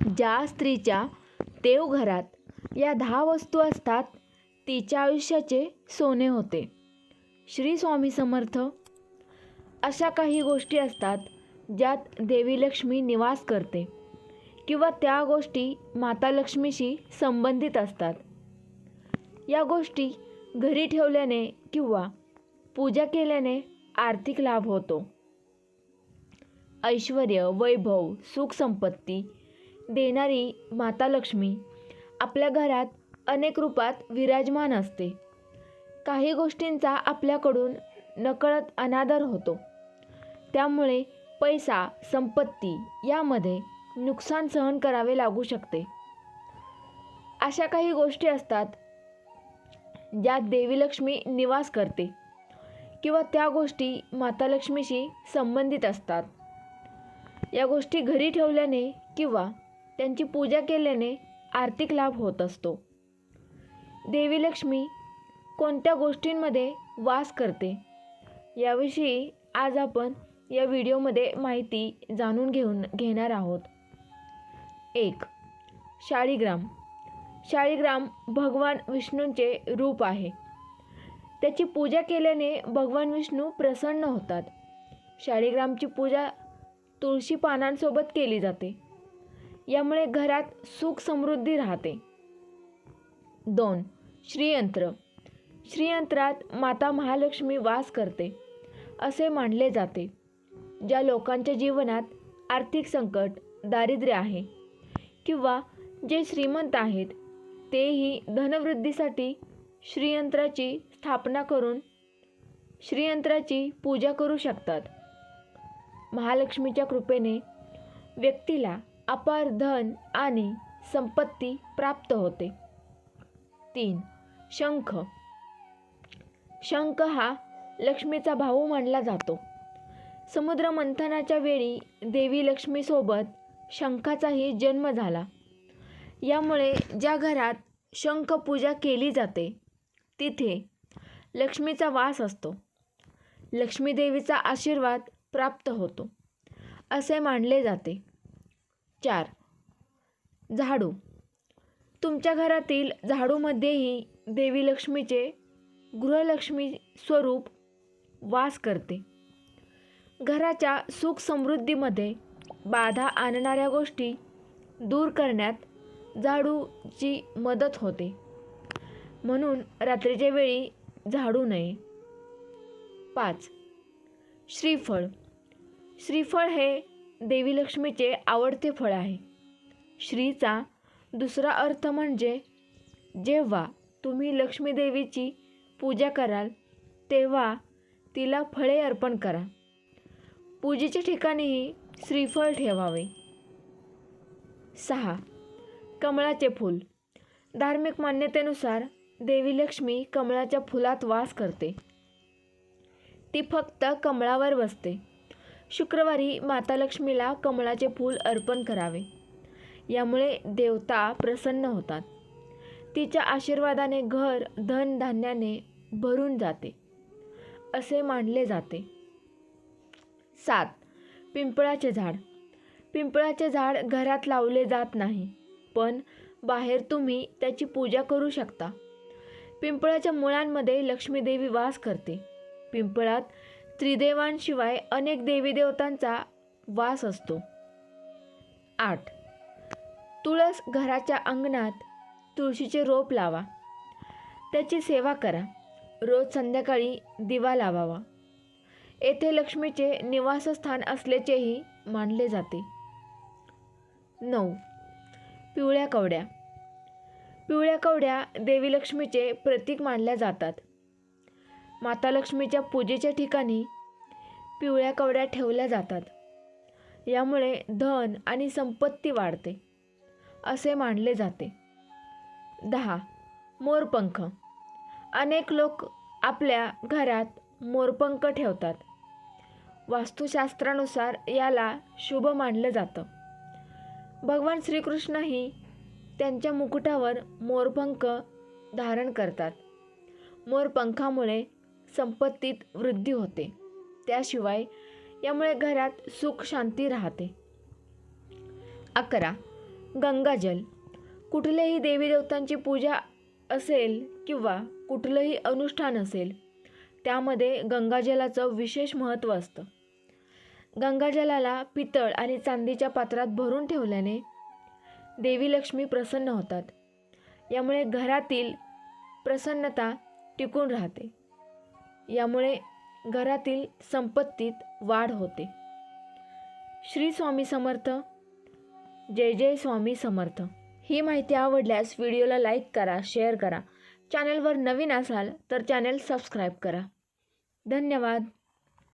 ज्या स्त्रीच्या देवघरात या दहा वस्तू असतात तिच्या आयुष्याचे सोने होते. श्री स्वामी समर्थ. अशा काही गोष्टी असतात ज्यात देवी लक्ष्मी निवास करते किंवा त्या गोष्टी माता लक्ष्मीशी संबंधित असतात. या गोष्टी घरी ठेवल्याने किंवा पूजा केल्याने आर्थिक लाभ होतो. ऐश्वर वैभव सुख संपत्ती देणारी माता लक्ष्मी आपल्या घरात अनेक रूपात विराजमान असते. काही गोष्टींचा आपल्याकडून नकळत अनादर होतो. त्यामुळे पैसा संपत्ती यामध्ये नुकसान सहन करावे लागू शकते. अशा काही गोष्टी असतात ज्यात देवी लक्ष्मी निवास करते किंवा त्या गोष्टी माता लक्ष्मीशी संबंधित असतात. या गोष्टी घरी ठेवल्याने किंवा त्यांची पूजा केल्याने आर्थिक लाभ होत असतो. देवी लक्ष्मी कोणत्या गोष्टींमध्ये वास करते? याविषयी आज आपण या व्हिडिओमध्ये माहिती जाणून घेऊन घेणार आहोत. एक शाळीग्राम. शाळीग्राम भगवान विष्णूंचे रूप आहे. त्याची पूजा केल्याने भगवान विष्णू प्रसन्न होतात. शाळीग्रामची पूजा तुळशी पानांसोबत केली जाते. यामुळे घरात सुख समृद्धी राहते. दोन श्रीयंत्र. श्रीयंत्रात माता महालक्ष्मी वास करते असे मानले जाते ज्या लोकांच्या जीवनात आर्थिक संकट दारिद्र्य आहे किंवा जे श्रीमंत आहेत तेही धनवृद्धीसाठी श्रीयंत्राची स्थापना करून श्रीयंत्राची पूजा करू शकतात. महालक्ष्मीच्या कृपेने व्यक्तीला अपार धन आणि संपत्ती प्राप्त होते. तीन शंख. शंख हा लक्ष्मीचा भाऊ मानला जातो. समुद्र मंथनाच्या वेळी देवी लक्ष्मीसोबत शंखाचाही जन्म झाला. यामुळे ज्या घरात शंख पूजा केली जाते तिथे लक्ष्मीचा वास असतो. लक्ष्मीदेवीचा आशीर्वाद प्राप्त होतो असे मानले जाते. चार. झाडू. तुमच्या घरातील झाडूमध्येही देवी लक्ष्मीचे गृहलक्ष्मी स्वरूप वास करते. घराच्या सुख समृद्धीमध्ये बाधा आणणाऱ्या गोष्टी दूर करण्यात झाडूची मदत होते. म्हणून रात्रीच्या वेळी झाडू नये. पाच. श्रीफळ. श्रीफळ हे देवी लक्ष्मीचे आवडते फळ आहे. श्रीचा दुसरा अर्थ म्हणजे जेव्हा तुम्ही लक्ष्मीदेवीची पूजा कराल तेव्हा तिला फळे अर्पण करा. पूजेच्या ठिकाणीही श्रीफळ ठेवावे. सहा. कमळाचे फूल. धार्मिक मान्यतेनुसार देवी लक्ष्मी कमळाच्या फुलात वास करते. ती फक्त कमळावर बसते. शुक्रवारी माता लक्ष्मीला कमळाचे फूल अर्पण करावे. यामुळे देवता प्रसन्न होतात. तिच्या आशीर्वादाने घर धनधान्याने भरून जाते. असे मानले जाते. सात. पिंपळाचे झाड. पिंपळाचे झाड घरात लावले जात नाही पण बाहेर तुम्ही त्याची पूजा करू शकता. पिंपळाच्या मुळांमध्ये लक्ष्मीदेवी वास करते. पिंपळात त्रिदेवांशिवाय अनेक देवी देवतांचा वास असतो. आठ. तुळस घराच्या अंगणात तुळशीचे रोप लावा. त्याची सेवा करा. रोज संध्याकाळी दिवा लावावा. येथे लक्ष्मीचे निवासस्थान असल्याचेही मानले जाते. नऊ. पिवळ्या कवड्या. पिवळ्या कवड्या देवी लक्ष्मीचे प्रतीक मानल्या जातात. माता लक्ष्मीच्या पूजेच्या ठिकाणी पिवळ्या कवड्या ठेवल्या जातात. यामुळे धन आणि संपत्ती वाढते असे मानले जाते. दहा. मोरपंख. अनेक लोक आपल्या घरात मोरपंख ठेवतात. वास्तुशास्त्रानुसार याला शुभ मानलं जातं. भगवान श्रीकृष्णही त्यांच्या मुकुटावर मोरपंख धारण करतात. मोरपंखामुळे संपत्तीत वृद्धी होते. त्याशिवाय यामुळे घरात सुख शांती राहते. अकरा. गंगाजल. कुठलेही देवी देवतांची पूजा असेल किंवा कुठलंही अनुष्ठान असेल त्यामध्ये गंगाजलाचं विशेष महत्त्व असतं. गंगाजलाला पितळ आणि चांदीच्या पात्रात भरून ठेवल्याने देवी लक्ष्मी प्रसन्न होतात. यामुळे घरातील प्रसन्नता टिकून राहते. यामुळे घरातील संपत्तीत वाढ होते. श्री स्वामी समर्थ. जय जय स्वामी समर्थ. ही माहिती आवडल्यास व्हिडिओला लाईक करा शेअर करा. चॅनलवर नवीन असाल तर चॅनल सबस्क्राईब करा. धन्यवाद.